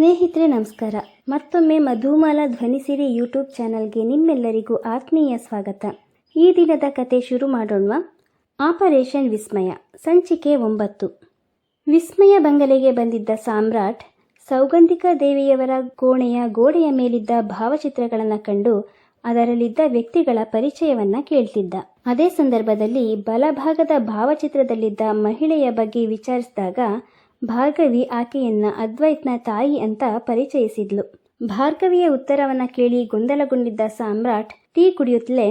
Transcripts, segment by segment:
ಸ್ನೇಹಿತರೆ, ನಮಸ್ಕಾರ. ಮತ್ತೊಮ್ಮೆ ಮಧುಮಾಲ ಧ್ವನಿಸಿರಿ ಯೂಟ್ಯೂಬ್ ಚಾನಲ್ಗೆ ನಿಮ್ಮೆಲ್ಲರಿಗೂ ಆತ್ಮೀಯ ಸ್ವಾಗತ. ಈ ದಿನದ ಕತೆ ಶುರು ಮಾಡೋಣ ಆಪರೇಷನ್ ವಿಸ್ಮಯ, ಸಂಚಿಕೆ ಒಂಬತ್ತು. ವಿಸ್ಮಯ ಬಂಗಲೆಗೆ ಬಂದಿದ್ದ ಸಾಮ್ರಾಟ್, ಸೌಗಂಧಿಕಾ ದೇವಿಯವರ ಕೋಣೆಯ ಗೋಡೆಯ ಮೇಲಿದ್ದ ಭಾವಚಿತ್ರಗಳನ್ನು ಕಂಡು ಅದರಲ್ಲಿದ್ದ ವ್ಯಕ್ತಿಗಳ ಪರಿಚಯವನ್ನ ಕೇಳ್ತಿದ್ದ. ಅದೇ ಸಂದರ್ಭದಲ್ಲಿ ಬಲಭಾಗದ ಭಾವಚಿತ್ರದಲ್ಲಿದ್ದ ಮಹಿಳೆಯ ಬಗ್ಗೆ ವಿಚಾರಿಸಿದಾಗ ಭಾರ್ಗವಿ ಆಕೆಯನ್ನ ಅದ್ವೈತ್ನ ತಾಯಿ ಅಂತ ಪರಿಚಯಿಸಿದ್ಲು. ಭಾರ್ಗವಿಯ ಉತ್ತರವನ್ನ ಕೇಳಿ ಗೊಂದಲಗೊಂಡಿದ್ದ ಸಾಮ್ರಾಟ್ ಟೀ ಕುಡಿಯುತ್ತಲೇ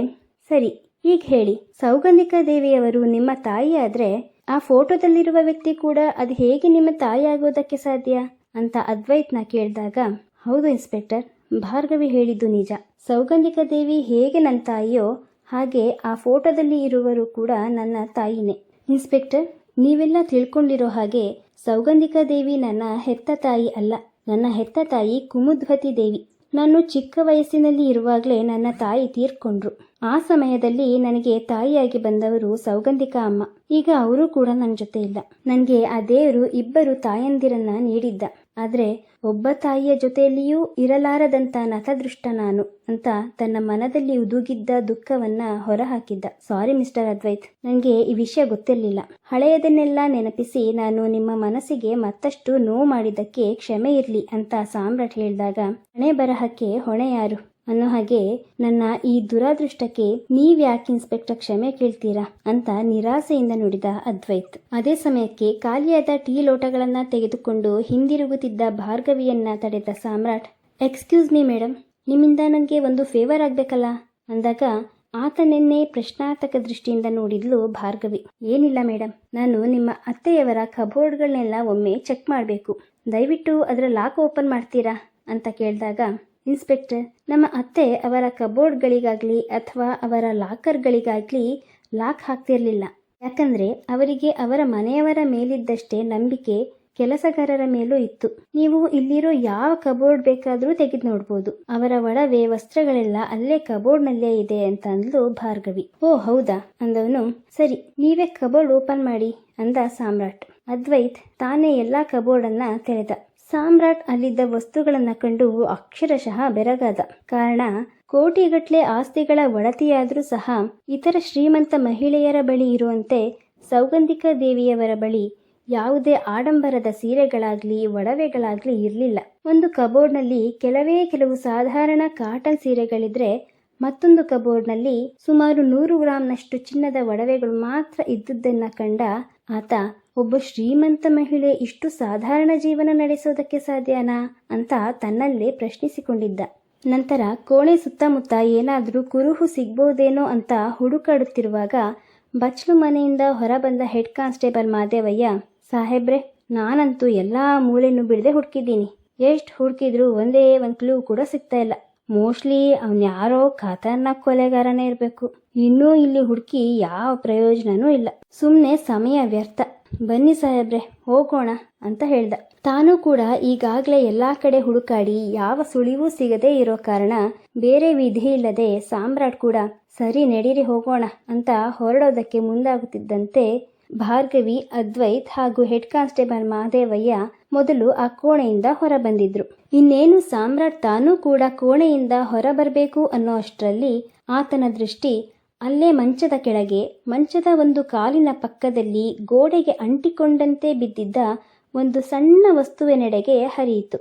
ಸರಿ ಈಗ ಹೇಳಿ. ಸೌಗಂಧಿಕ ದೇವಿಯವರು ನಿಮ್ಮ ತಾಯಿ ಆದರೆ ಆ ಫೋಟೋದಲ್ಲಿರುವ ವ್ಯಕ್ತಿ ಕೂಡ ಅದು ಹೇಗೆ ನಿಮ್ಮ ತಾಯಿ ಆಗೋದಕ್ಕೆ ಸಾಧ್ಯ? ಅಂತ ಅದ್ವೈತ್ನ ಕೇಳಿದಾಗ, ಹೌದು ಇನ್ಸ್ಪೆಕ್ಟರ್, ಭಾರ್ಗವಿ ಹೇಳಿದ್ದು ನಿಜ. ಸೌಗಂಧಿಕ ದೇವಿ ಹೇಗೆ ನನ್ನ ತಾಯಿಯೋ ಹಾಗೆ ಆ ಫೋಟೋದಲ್ಲಿ ಇರುವರು ಕೂಡ ನನ್ನ ತಾಯಿನೇ. ಇನ್ಸ್ಪೆಕ್ಟರ್, ನೀವೆಲ್ಲ ತಿಳ್ಕೊಂಡಿರೋ ಹಾಗೆ ಸೌಗಂಧಿಕ ದೇವಿ ನನ್ನ ಹೆತ್ತ ತಾಯಿ ಅಲ್ಲ. ನನ್ನ ಹೆತ್ತ ತಾಯಿ ಕುಮುದ್ವತಿ ದೇವಿ. ನಾನು ಚಿಕ್ಕ ವಯಸ್ಸಿನಲ್ಲಿ ಇರುವಾಗಲೇ ನನ್ನ ತಾಯಿ ತೀರ್ಕೊಂಡ್ರು. ಆ ಸಮಯದಲ್ಲಿ ನನಗೆ ತಾಯಿಯಾಗಿ ಬಂದವರು ಸೌಗಂಧಿಕ ಅಮ್ಮ. ಈಗ ಅವರು ಕೂಡ ನನ್ನ ಜೊತೆ ಇಲ್ಲ. ನನಗೆ ಆ ದೇವರು ಇಬ್ಬರು ತಾಯಂದಿರನ್ನ ನೀಡಿದ್ದ. ಆದ್ರೆ ಒಬ್ಬ ತಾಯಿಯ ಜೊತೆಯಲ್ಲಿಯೂ ಇರಲಾರದಂತ ನತದೃಷ್ಟ ನಾನು ಅಂತ ತನ್ನ ಮನದಲ್ಲಿ ಉದುಗಿದ್ದ ದುಃಖವನ್ನ ಹೊರಹಾಕಿದ್ದ. ಸಾರಿ ಮಿಸ್ಟರ್ ಅದ್ವೈತ್ ನನಗೆ ಈ ವಿಷಯ ಗೊತ್ತಿರಲಿಲ್ಲ. ಹಳೆಯದನ್ನೆಲ್ಲ ನೆನಪಿಸಿ ನಾನು ನಿಮ್ಮ ಮನಸ್ಸಿಗೆ ಮತ್ತಷ್ಟು ನೋವು ಮಾಡಿದ್ದಕ್ಕೆ ಕ್ಷಮೆ ಇರಲಿ ಅಂತ ಸಾಮ್ರಾಟ್ ಹೇಳಿದಾಗ ಹಣೆ ಬರಹಕ್ಕೆ ಹೊಣೆ ಯಾರು ಅನ್ನೋ ಹಾಗೆ ನನ್ನ ಈ ದುರಾದೃಷ್ಟಕ್ಕೆ ನೀವ್ಯಾಕೆ ಇನ್ಸ್ಪೆಕ್ಟರ್ ಕ್ಷಮೆ ಕೇಳ್ತೀರಾ ಅಂತ ನಿರಾಸೆಯಿಂದ ನುಡಿದ ಅದ್ವೈತ್. ಅದೇ ಸಮಯಕ್ಕೆ ಖಾಲಿಯಾದ ಟೀ ಲೋಟಗಳನ್ನ ತೆಗೆದುಕೊಂಡು ಹಿಂದಿರುಗುತ್ತಿದ್ದ ಭಾರ್ಗವಿಯನ್ನ ತಡೆದ ಸಾಮ್ರಾಟ್ ಎಕ್ಸ್ಕ್ಯೂಸ್ ಮೀ ಮೇಡಮ್ ನಿಮ್ಮಿಂದ ನನಗೆ ಒಂದು ಫೇವರ್ ಆಗ್ಬೇಕಲ್ಲ? ಅಂದಾಗ ಆತ ನಿನ್ನೆ ಪ್ರಶ್ನಾರ್ಥಕ ದೃಷ್ಟಿಯಿಂದ ನೋಡಿದ್ಲು ಭಾರ್ಗವಿ. ಏನಿಲ್ಲ ಮೇಡಮ್ ನಾನು ನಿಮ್ಮ ಅತ್ತೆಯವರ ಕಬೋರ್ಡ್ಗಳನ್ನೆಲ್ಲ ಒಮ್ಮೆ ಚೆಕ್ ಮಾಡಬೇಕು. ದಯವಿಟ್ಟು ಅದರ ಲಾಕ್ ಓಪನ್ ಮಾಡ್ತೀರಾ? ಅಂತ ಕೇಳಿದಾಗ ಇನ್ಸ್ಪೆಕ್ಟರ್, ನಮ್ಮ ಅತ್ತೆ ಅವರ ಕಬೋರ್ಡ್ಗಳಿಗಾಗಲಿ ಅಥವಾ ಅವರ ಲಾಕರ್ಗಳಿಗಾಗಲಿ ಲಾಕ್ ಹಾಕ್ತಿರಲಿಲ್ಲ. ಯಾಕಂದ್ರೆ ಅವರಿಗೆ ಅವರ ಮನೆಯವರ ಮೇಲಿದ್ದಷ್ಟೇ ನಂಬಿಕೆ ಕೆಲಸಗಾರರ ಮೇಲೂ ಇತ್ತು. ನೀವು ಇಲ್ಲಿರೋ ಯಾವ ಕಬೋರ್ಡ್ ಬೇಕಾದರೂ ತೆಗೆದು ನೋಡ್ಬೋದು. ಅವರ ಒಡವೆ ವಸ್ತ್ರಗಳೆಲ್ಲ ಅಲ್ಲೇ ಕಬೋರ್ಡ್ನಲ್ಲೇ ಇದೆ ಅಂತ ಅಂದ್ಲು ಭಾರ್ಗವಿ. ಓ, ಹೌದಾ? ಅಂದವನು, ಸರಿ, ನೀವೇ ಕಬೋರ್ಡ್ ಓಪನ್ ಮಾಡಿ ಅಂದ ಸಾಮ್ರಾಟ್. ಅದ್ವೈತ್ ತಾನೇ ಎಲ್ಲಾ ಕಬೋರ್ಡನ್ನು ತೆರೆದ. ಸಾಮ್ರಾಟ್ ಅಲ್ಲಿದ್ದ ವಸ್ತುಗಳನ್ನು ಕಂಡು ಅಕ್ಷರಶಃ ಬೆರಗಾದ. ಕಾರಣ, ಕೋಟಿಗಟ್ಲೆ ಆಸ್ತಿಗಳ ಒಡತಿಯಾದರೂ ಸಹ ಇತರ ಶ್ರೀಮಂತ ಮಹಿಳೆಯರ ಬಳಿ ಇರುವಂತೆ ಸೌಗಂಧಿಕ ದೇವಿಯವರ ಬಳಿ ಯಾವುದೇ ಆಡಂಬರದ ಸೀರೆಗಳಾಗ್ಲಿ, ಒಡವೆಗಳಾಗ್ಲಿ ಇರಲಿಲ್ಲ. ಒಂದು ಕಬೋರ್ಡ್ನಲ್ಲಿ ಕೆಲವೇ ಕೆಲವು ಸಾಧಾರಣ ಕಾಟನ್ ಸೀರೆಗಳಿದ್ರೆ ಮತ್ತೊಂದು ಕಬೋರ್ಡ್ನಲ್ಲಿ ಸುಮಾರು ನೂರು ಗ್ರಾಂನಷ್ಟು ಚಿನ್ನದ ಒಡವೆಗಳು ಮಾತ್ರ ಇದ್ದುದನ್ನ ಕಂಡ ಆತ ಒಬ್ಬ ಶ್ರೀಮಂತ ಮಹಿಳೆ ಇಷ್ಟು ಸಾಧಾರಣ ಜೀವನ ನಡೆಸೋದಕ್ಕೆ ಸಾಧ್ಯನಾ ಅಂತ ತನ್ನಲ್ಲೇ ಪ್ರಶ್ನಿಸಿಕೊಂಡಿದ್ದ. ನಂತರ ಕೋಣೆ ಸುತ್ತಮುತ್ತ ಏನಾದರೂ ಕುರುಹು ಸಿಗ್ಬೋದೇನೋ ಅಂತ ಹುಡುಕಾಡುತ್ತಿರುವಾಗ ಬಚ್ಲು ಮನೆಯಿಂದ ಹೊರಬಂದ ಹೆಡ್ ಕಾನ್ಸ್ಟೇಬಲ್ ಮಾದೇವಯ್ಯ, ಸಾಹೇಬ್ರೆ, ನಾನಂತೂ ಎಲ್ಲ ಮೂಲೆನೂ ಬಿಡದೆ ಹುಡುಕಿದ್ದೀನಿ. ಎಷ್ಟು ಹುಡುಕಿದ್ರು ಒಂದೇ ಒಂದು ಕ್ಲೂ ಕೂಡ ಸಿಗ್ತಾ ಇಲ್ಲ. ಮೋಸ್ಟ್ಲಿ ಅವ್ನು ಯಾರೋ ಖತರ್ನಾಕ್ ಕೊಲೆಗಾರನೇ ಇರಬೇಕು. ಇನ್ನೂ ಇಲ್ಲಿ ಹುಡುಕಿ ಯಾವ ಪ್ರಯೋಜನನೂ ಇಲ್ಲ. ಸುಮ್ಮನೆ ಸಮಯ ವ್ಯರ್ಥ. ಬನ್ನಿ ಸಾಹೇಬ್ರೆ, ಹೋಗೋಣ ಅಂತ ಹೇಳ್ದ. ತಾನು ಕೂಡ ಈಗಾಗಲೇ ಎಲ್ಲಾ ಕಡೆ ಹುಡುಕಾಡಿ ಯಾವ ಸುಳಿವೂ ಸಿಗದೇ ಇರೋ ಕಾರಣ ಬೇರೆ ವಿಧಿ ಇಲ್ಲದೆ ಸಾಮ್ರಾಟ್ ಕೂಡ ಸರಿ ನಡೀರಿ ಹೋಗೋಣ ಅಂತ ಹೊರಡೋದಕ್ಕೆ ಮುಂದಾಗುತ್ತಿದ್ದಂತೆ ಭಾರ್ಗವಿ, ಅದ್ವೈತ್ ಹಾಗೂ ಹೆಡ್ ಕಾನ್ಸ್ಟೇಬಲ್ ಮಹದೇವಯ್ಯ ಮೊದಲು ಆ ಕೋಣೆಯಿಂದ ಹೊರ ಬಂದಿದ್ರು ಇನ್ನೇನು ಸಾಮ್ರಾಟ್ ತಾನೂ ಕೂಡ ಕೋಣೆಯಿಂದ ಹೊರಬರಬೇಕು ಅನ್ನೋ ಅಷ್ಟರಲ್ಲಿ ಆತನ ದೃಷ್ಟಿ ಅಲ್ಲೇ ಮಂಚದ ಕೆಳಗೆ ಮಂಚದ ಒಂದು ಕಾಲಿನ ಪಕ್ಕದಲ್ಲಿ ಗೋಡೆಗೆ ಅಂಟಿಕೊಂಡಂತೆ ಬಿದ್ದಿದ್ದ ಒಂದು ಸಣ್ಣ ವಸ್ತುವಿನೆಡೆಗೆ ಹರಿಯಿತು.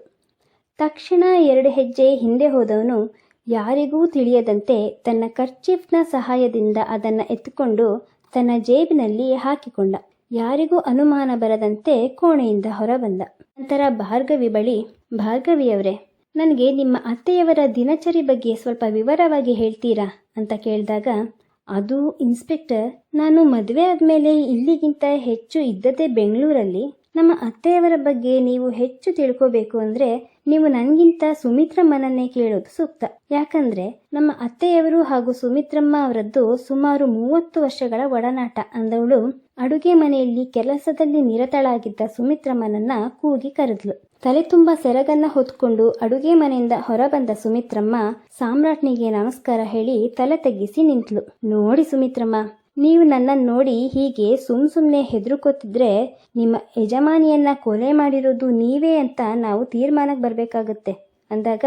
ತಕ್ಷಣ ಎರಡು ಹೆಜ್ಜೆ ಹಿಂದೆ ಹೋದವನು ಯಾರಿಗೂ ತಿಳಿಯದಂತೆ ತನ್ನ ಕರ್ಚೀಫ್ನ ಸಹಾಯದಿಂದ ಅದನ್ನು ಎತ್ತುಕೊಂಡು ತನ್ನ ಜೇಬಿನಲ್ಲಿ ಹಾಕಿಕೊಂಡ. ಯಾರಿಗೂ ಅನುಮಾನ ಬರದಂತೆ ಕೋಣೆಯಿಂದ ಹೊರಬಂದ. ನಂತರ ಭಾರ್ಗವಿ ಬಳಿ, ಭಾರ್ಗವಿಯವರೇ, ನನಗೆ ನಿಮ್ಮ ಅತ್ತೆಯವರ ದಿನಚರಿ ಬಗ್ಗೆ ಸ್ವಲ್ಪ ವಿವರವಾಗಿ ಹೇಳ್ತೀರಾ? ಅಂತ ಕೇಳಿದಾಗ ಅದು ಇನ್ಸ್ಪೆಕ್ಟರ್ ನಾನು ಮದುವೆ ಆದಮೇಲೆ ಇಲ್ಲಿಗಿಂತ ಹೆಚ್ಚು ಇದ್ದದ್ದೇ ಬೆಂಗಳೂರಲ್ಲಿ. ನಮ್ಮ ಅತ್ತೆಯವರ ಬಗ್ಗೆ ನೀವು ಹೆಚ್ಚು ತಿಳ್ಕೋಬೇಕು ಅಂದ್ರೆ ನೀವು ನನಗಿಂತ ಸುಮಿತ್ರಮ್ಮನನ್ನೇ ಕೇಳೋದು ಸೂಕ್ತ. ಯಾಕಂದ್ರೆ ನಮ್ಮ ಅತ್ತೆಯವರು ಹಾಗೂ ಸುಮಿತ್ರಮ್ಮ ಅವರದ್ದು ಸುಮಾರು ಮೂವತ್ತು ವರ್ಷಗಳ ಒಡನಾಟ. ಅಂದವಳು ಅಡುಗೆ ಮನೆಯಲ್ಲಿ ಕೆಲಸದಲ್ಲಿ ನಿರತಳಾಗಿದ್ದ ಸುಮಿತ್ರಮ್ಮನನ್ನ ಕೂಗಿ ಕರೆದ್ಲು. ತಲೆ ತುಂಬ ಸೆರಗನ್ನ ಹೊತ್ಕೊಂಡು ಅಡುಗೆ ಮನೆಯಿಂದ ಹೊರಬಂದ ಸುಮಿತ್ರಮ್ಮ ಸಾಮ್ರಾಟ್ನಿಗೆ ನಮಸ್ಕಾರ ಹೇಳಿ ತಲೆ ತಗ್ಗಿಸಿ ನಿಂತ್ಲು. ನೋಡಿ ಸುಮಿತ್ರಮ್ಮ ನೀವು ನನ್ನನ್ನು ನೋಡಿ ಹೀಗೆ ಸುಮ್ ಸುಮ್ಮನೆ ಹೆದರ್ಕೋತಿದ್ರೆ ನಿಮ್ಮ ಯಜಮಾನಿಯನ್ನ ಕೊಲೆ ಮಾಡಿರೋದು ನೀವೇ ಅಂತ ನಾವು ತೀರ್ಮಾನಕ್ಕೆ ಬರಬೇಕಾಗತ್ತೆ. ಅಂದಾಗ,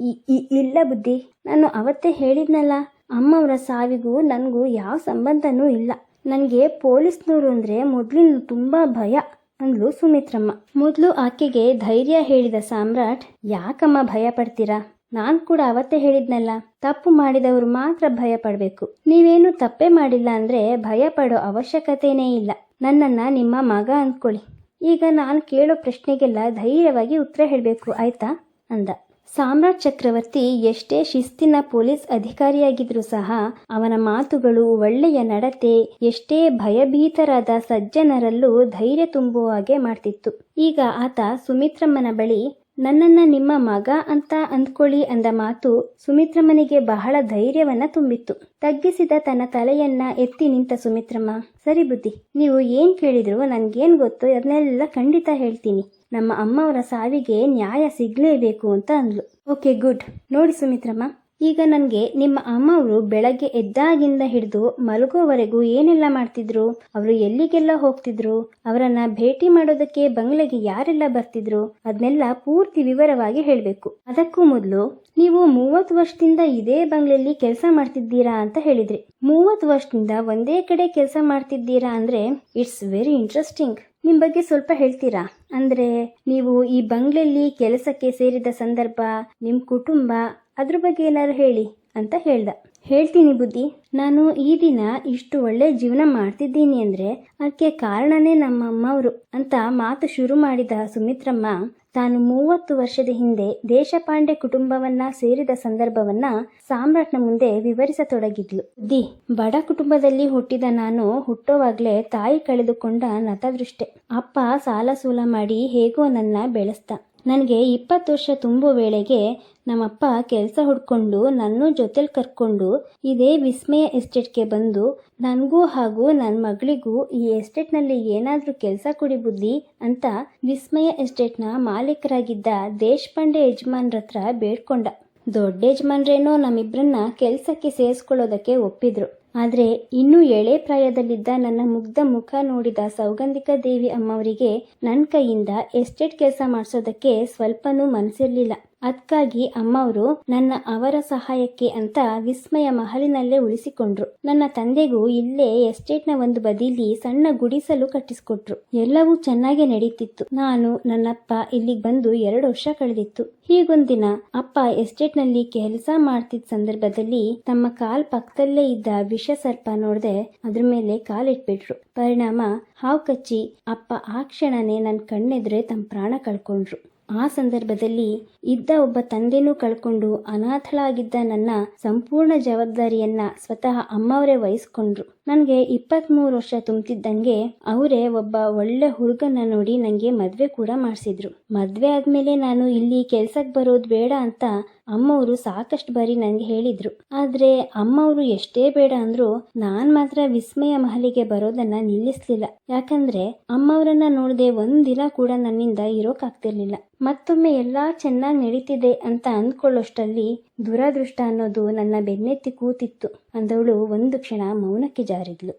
"ಇ- ಇ- ಇಲ್ಲ ಬುದ್ಧಿ. ನಾನು ಅವತ್ತೇ ಹೇಳಿದ್ನಲ್ಲ, ಅಮ್ಮವರ ಸಾವಿಗೂ ನನಗೂ ಯಾವ ಸಂಬಂಧನೂ ಇಲ್ಲ. ನನಗೆ ಪೊಲೀಸ್ನವರು ಅಂದರೆ ಮೊದಲಿನ ತುಂಬ ಭಯ, ಅಂದ್ಲು ಸುಮಿತ್ರಮ್ಮ. ಮೊದಲು ಆಕೆಗೆ ಧೈರ್ಯ ಹೇಳಿದ ಸಾಮ್ರಾಟ್, ಯಾಕಮ್ಮ ಭಯ ಪಡ್ತೀರಾ ನಾನು ಕೂಡ ಅವತ್ತೇ ಹೇಳಿದ್ನಲ್ಲ, ತಪ್ಪು ಮಾಡಿದವರು ಮಾತ್ರ ಭಯ ಪಡಬೇಕು. ನೀವೇನು ತಪ್ಪೇ ಮಾಡಿಲ್ಲ ಅಂದ್ರೆ ಭಯ ಪಡೋ ಅವಶ್ಯಕತೆನೇ ಇಲ್ಲ. ನನ್ನನ್ನ ನಿಮ್ಮ ಮಗ ಅಂದ್ಕೊಳ್ಳಿ. ಈಗ ನಾನು ಕೇಳೋ ಪ್ರಶ್ನೆಗೆಲ್ಲ ಧೈರ್ಯವಾಗಿ ಉತ್ತರ ಹೇಳಬೇಕು, ಆಯ್ತಾ? ಅಂದ. ಸಾಮ್ರಾಟ್ ಚಕ್ರವರ್ತಿ ಎಷ್ಟೇ ಶಿಸ್ತಿನ ಪೊಲೀಸ್ ಅಧಿಕಾರಿಯಾಗಿದ್ರೂ ಸಹ ಅವನ ಮಾತುಗಳು, ಒಳ್ಳೆಯ ನಡತೆ, ಎಷ್ಟೇ ಭಯಭೀತರಾದ ಸಜ್ಜನರಲ್ಲೂ ಧೈರ್ಯ ತುಂಬುವ ಹಾಗೆ ಮಾಡ್ತಿತ್ತು. ಈಗ ಆತ ಸುಮಿತ್ರಮ್ಮನ ಬಳಿ ನನ್ನನ್ನ ನಿಮ್ಮ ಮಗ ಅಂತ ಅಂದ್ಕೊಳ್ಳಿ ಅಂದ ಮಾತು ಸುಮಿತ್ರಮ್ಮನಿಗೆ ಬಹಳ ಧೈರ್ಯವನ್ನ ತುಂಬಿತ್ತು. ತಗ್ಗಿಸಿದ ತನ್ನ ತಲೆಯನ್ನ ಎತ್ತಿ ನಿಂತ ಸುಮಿತ್ರಮ್ಮ, ಸರಿ ಬುದ್ಧಿ, ನೀವು ಏನ್ ಕೇಳಿದ್ರು ನನ್ಗೇನ್ ಗೊತ್ತು ಅದನ್ನೆಲ್ಲ ಖಂಡಿತ ಹೇಳ್ತೀನಿ. ನಮ್ಮ ಅಮ್ಮವರ ಸಾವಿಗೆ ನ್ಯಾಯ ಸಿಗ್ಲೇಬೇಕು ಅಂತ ಅಂದ್ಲು. Okay, good. ನೋಡಿ ಸುಮಿತ್ರಮ್ಮ ಈಗ ನನಗೆ ನಿಮ್ಮ ಅಮ್ಮವರು ಬೆಳಗ್ಗೆ ಎದ್ದಾಗಿಂದ ಹಿಡಿದು ಮಲಗೋವರೆಗೂ ಏನೆಲ್ಲ ಮಾಡ್ತಿದ್ರು? ಅವರು ಎಲ್ಲಿಗೆಲ್ಲ ಹೋಗ್ತಿದ್ರು? ಅವರನ್ನ ಭೇಟಿ ಮಾಡೋದಕ್ಕೆ ಬಂಗ್ಲೆಗೆ ಯಾರೆಲ್ಲ ಬರ್ತಿದ್ರು? ಅದನ್ನೆಲ್ಲ ಪೂರ್ತಿ ವಿವರವಾಗಿ ಹೇಳಬೇಕು. ಅದಕ್ಕೂ ಮೊದಲು ನೀವು ಮೂವತ್ತು ವರ್ಷದಿಂದ ಇದೇ ಬಂಗ್ಲೆಯಲ್ಲಿ ಕೆಲಸ ಮಾಡ್ತಿದ್ದೀರಾ ಅಂತ ಹೇಳಿದ್ರಿ. ಮೂವತ್ತು ವರ್ಷದಿಂದ ಒಂದೇ ಕಡೆ ಕೆಲಸ ಮಾಡ್ತಿದ್ದೀರಾ ಅಂದ್ರೆ ಇಟ್ಸ್ ವೆರಿ ಇಂಟ್ರೆಸ್ಟಿಂಗ್. ನಿಮ್ಮ ಬಗ್ಗೆ ಸ್ವಲ್ಪ ಹೇಳ್ತೀರಾ? ಅಂದ್ರೆ ನೀವು ಈ ಬಂಗ್ಲೆಯಲ್ಲಿ ಕೆಲಸಕ್ಕೆ ಸೇರಿದ ಸಂದರ್ಭ ನಿಮ್ಮ ಕುಟುಂಬ ಅದ್ರ ಬಗ್ಗೆ ಏನಾದ್ರು ಹೇಳಿ ಅಂತ ಹೇಳ್ದ. ಹೇಳ್ತೀನಿ ಬುದ್ಧಿ. ನಾನು ಈ ದಿನ ಇಷ್ಟು ಒಳ್ಳೆ ಜೀವನ ಮಾಡ್ತಿದ್ದೀನಿ ಅಂದ್ರೆ ಅದಕ್ಕೆ ಕಾರಣನೇ ನಮ್ಮ ಅಮ್ಮವರು ಅಂತ ಮಾತು ಶುರು ಮಾಡಿದ ಸುಮಿತ್ರಮ್ಮ, ತಾನು ಮೂವತ್ತು ವರ್ಷದ ಹಿಂದೆ ದೇಶಪಾಂಡೆ ಕುಟುಂಬವನ್ನ ಸೇರಿದ ಸಂದರ್ಭವನ್ನ ಸಾಮ್ರಾಟ್ನ ಮುಂದೆ ವಿವರಿಸತೊಡಗಿದ್ಲು. ದಿ ಬಡ ಕುಟುಂಬದಲ್ಲಿ ಹುಟ್ಟಿದ ನಾನು ಹುಟ್ಟೋವಾಗ್ಲೇ ತಾಯಿ ಕಳೆದುಕೊಂಡ ನತದೃಷ್ಟೆ. ಅಪ್ಪ ಸಾಲ ಸೂಲ ಮಾಡಿ ಹೇಗೋ ನನ್ನ ಬೆಳೆಸ್ದ. ನನಗೆ ಇಪ್ಪತ್ತು ವರ್ಷ ತುಂಬುವ ವೇಳೆಗೆ ನಮ್ಮಪ್ಪ ಕೆಲಸ ಹುಡ್ಕೊಂಡು ನನ್ನೂ ಜೊತೆಲಿ ಕರ್ಕೊಂಡು ಇದೇ ವಿಸ್ಮಯ ಎಸ್ಟೇಟ್ಗೆ ಬಂದು ನನಗೂ ಹಾಗೂ ನನ್ನ ಮಗಳಿಗೂ ಈ ಎಸ್ಟೇಟ್ನಲ್ಲಿ ಏನಾದರೂ ಕೆಲಸ ಕೊಡಿ ಬುದ್ಧಿ ಅಂತ ವಿಸ್ಮಯ ಎಸ್ಟೇಟ್ನ ಮಾಲೀಕರಾಗಿದ್ದ ದೇಶಪಾಂಡೆ ಯಜಮಾನ್ರ ಹತ್ರ ಬೇಡ್ಕೊಂಡ. ದೊಡ್ಡ ಯಜಮಾನ್ರೇನೋ ನಮ್ಮಿಬ್ಬರನ್ನ ಕೆಲಸಕ್ಕೆ ಸೇರಿಸ್ಕೊಳ್ಳೋದಕ್ಕೆ ಒಪ್ಪಿದ್ರು. ಆದರೆ ಇನ್ನೂ ಎಳೆ ಪ್ರಾಯದಲ್ಲಿದ್ದ ನನ್ನ ಮುಗ್ಧ ಮುಖ ನೋಡಿದ ಸೌಗಂಧಿಕ ದೇವಿ ಅಮ್ಮವರಿಗೆ ನನ್ನ ಕೈಯಿಂದ ಎಸ್ಟೇಟ್ ಕೆಲಸ ಮಾಡಿಸೋದಕ್ಕೆ ಸ್ವಲ್ಪನೂ ಮನಸ್ಸಿರ್ಲಿಲ್ಲ ಅದಕ್ಕಾಗಿ ಅಮ್ಮವರು ನನ್ನ ಅವರ ಸಹಾಯಕ್ಕೆ ಅಂತ ವಿಸ್ಮಯ ಮಹಲಿನಲ್ಲೇ ಉಳಿಸಿಕೊಂಡ್ರು. ನನ್ನ ತಂದೆಗೂ ಇಲ್ಲೇ ಎಸ್ಟೇಟ್ನ ಒಂದು ಬದಿಲಿ ಸಣ್ಣ ಗುಡಿಸಲು ಕಟ್ಟಿಸಿಕೊಟ್ರು. ಎಲ್ಲವೂ ಚೆನ್ನಾಗಿ ನಡೀತಿತ್ತು. ನಾನು ನನ್ನಪ್ಪ ಇಲ್ಲಿಗೆ ಬಂದು ಎರಡು ವರ್ಷ ಕಳೆದಿತ್ತು. ಹೀಗೊಂದಿನ ಅಪ್ಪ ಎಸ್ಟೇಟ್ನಲ್ಲಿ ಕೆಲಸ ಮಾಡ್ತಿದ್ದ ಸಂದರ್ಭದಲ್ಲಿ ತಮ್ಮ ಕಾಲ್ ಪಕ್ಕದಲ್ಲೇ ಇದ್ದ ವಿಷ ಸರ್ಪ ನೋಡದೆ ಅದ್ರ ಮೇಲೆ ಕಾಲಿಟ್ಬಿಟ್ರು. ಪರಿಣಾಮ ಹಾವು ಕಚ್ಚಿ ಅಪ್ಪ ಆ ಕ್ಷಣನೇ ನನ್ನ ಕಣ್ಣೆದ್ರೆ ತಮ್ಮ ಪ್ರಾಣ ಕಳ್ಕೊಂಡ್ರು. ಆ ಸಂದರ್ಭದಲ್ಲಿ ಇದ್ದ ಒಬ್ಬ ತಂದೆನೂ ಕಳ್ಕೊಂಡು ಅನಾಥಳಾಗಿದ್ದ ನನ್ನ ಸಂಪೂರ್ಣ ಜವಾಬ್ದಾರಿಯನ್ನ ಸ್ವತಃ ಅಮ್ಮವರೇ ವಹಿಸ್ಕೊಂಡ್ರು. ನನಗೆ ಇಪ್ಪತ್ತ್ಮೂರು ವರ್ಷ ತುಂಬ್ತಿದ್ದಂಗೆ ಅವರೇ ಒಬ್ಬ ಒಳ್ಳೆ ಹುಡುಗನ ನೋಡಿ ನನಗೆ ಮದುವೆ ಕೂಡ ಮಾಡಿಸಿದ್ರು. ಮದುವೆ ಆದಮೇಲೆ ನಾನು ಇಲ್ಲಿ ಕೆಲ್ಸಕ್ಕೆ ಬರೋದು ಬೇಡ ಅಂತ ಅಮ್ಮವರು ಸಾಕಷ್ಟು ಬಾರಿ ನನಗೆ ಹೇಳಿದ್ರು. ಆದರೆ ಅಮ್ಮವರು ಎಷ್ಟೇ ಬೇಡ ಅಂದರೂ ನಾನು ಮಾತ್ರ ವಿಸ್ಮಯ ಮಹಲಿಗೆ ಬರೋದನ್ನ ನಿಲ್ಲಿಸಲಿಲ್ಲ. ಯಾಕಂದ್ರೆ ಅಮ್ಮವರನ್ನ ನೋಡದೆ ಒಂದಿನ ಕೂಡ ನನ್ನಿಂದ ಇರೋಕ್ಕಾಗ್ತಿರ್ಲಿಲ್ಲ ಮತ್ತೊಮ್ಮೆ ಎಲ್ಲ ಚೆನ್ನಾಗಿ ನಡೀತಿದೆ ಅಂತ ಅಂದ್ಕೊಳ್ಳೋಷ್ಟರಲ್ಲಿ ದುರಾದೃಷ್ಟ ಅನ್ನೋದು ನನ್ನ ಬೆನ್ನೆತ್ತಿ ಕೂತಿತ್ತು. ಅಂದವಳು ಒಂದು ಕ್ಷಣ ಮೌನಕ್ಕೆ ಜಾರಿದ್ಲು.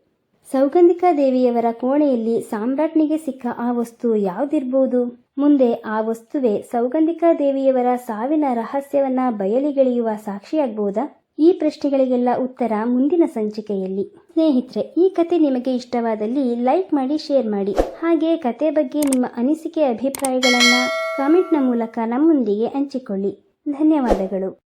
ಸೌಗಂಧಿಕಾ ದೇವಿಯವರ ಕೋಣೆಯಲ್ಲಿ ಸಾಮ್ರಾಟ್ನಿಗೆ ಸಿಕ್ಕ ಆ ವಸ್ತು ಯಾವ್ದಿರ್ಬೋದು? ಮುಂದೆ ಆ ವಸ್ತುವೆ ಸೌಗಂಧಿಕಾ ದೇವಿಯವರ ಸಾವಿನ ರಹಸ್ಯವನ್ನ ಬಯಲಿಗೆಳೆಯುವ ಸಾಕ್ಷಿಯಾಗಬಹುದಾ ಈ ಪ್ರಶ್ನೆಗಳಿಗೆಲ್ಲ ಉತ್ತರ ಮುಂದಿನ ಸಂಚಿಕೆಯಲ್ಲಿ. ಸ್ನೇಹಿತರೆ, ಈ ಕತೆ ನಿಮಗೆ ಇಷ್ಟವಾದಲ್ಲಿ ಲೈಕ್ ಮಾಡಿ, ಶೇರ್ ಮಾಡಿ. ಹಾಗೆ ಕತೆ ಬಗ್ಗೆ ನಿಮ್ಮ ಅನಿಸಿಕೆ, ಅಭಿಪ್ರಾಯಗಳನ್ನು ಕಾಮೆಂಟ್ನ ಮೂಲಕ ನಮ್ಮೊಂದಿಗೆ ಹಂಚಿಕೊಳ್ಳಿ. ಧನ್ಯವಾದಗಳು.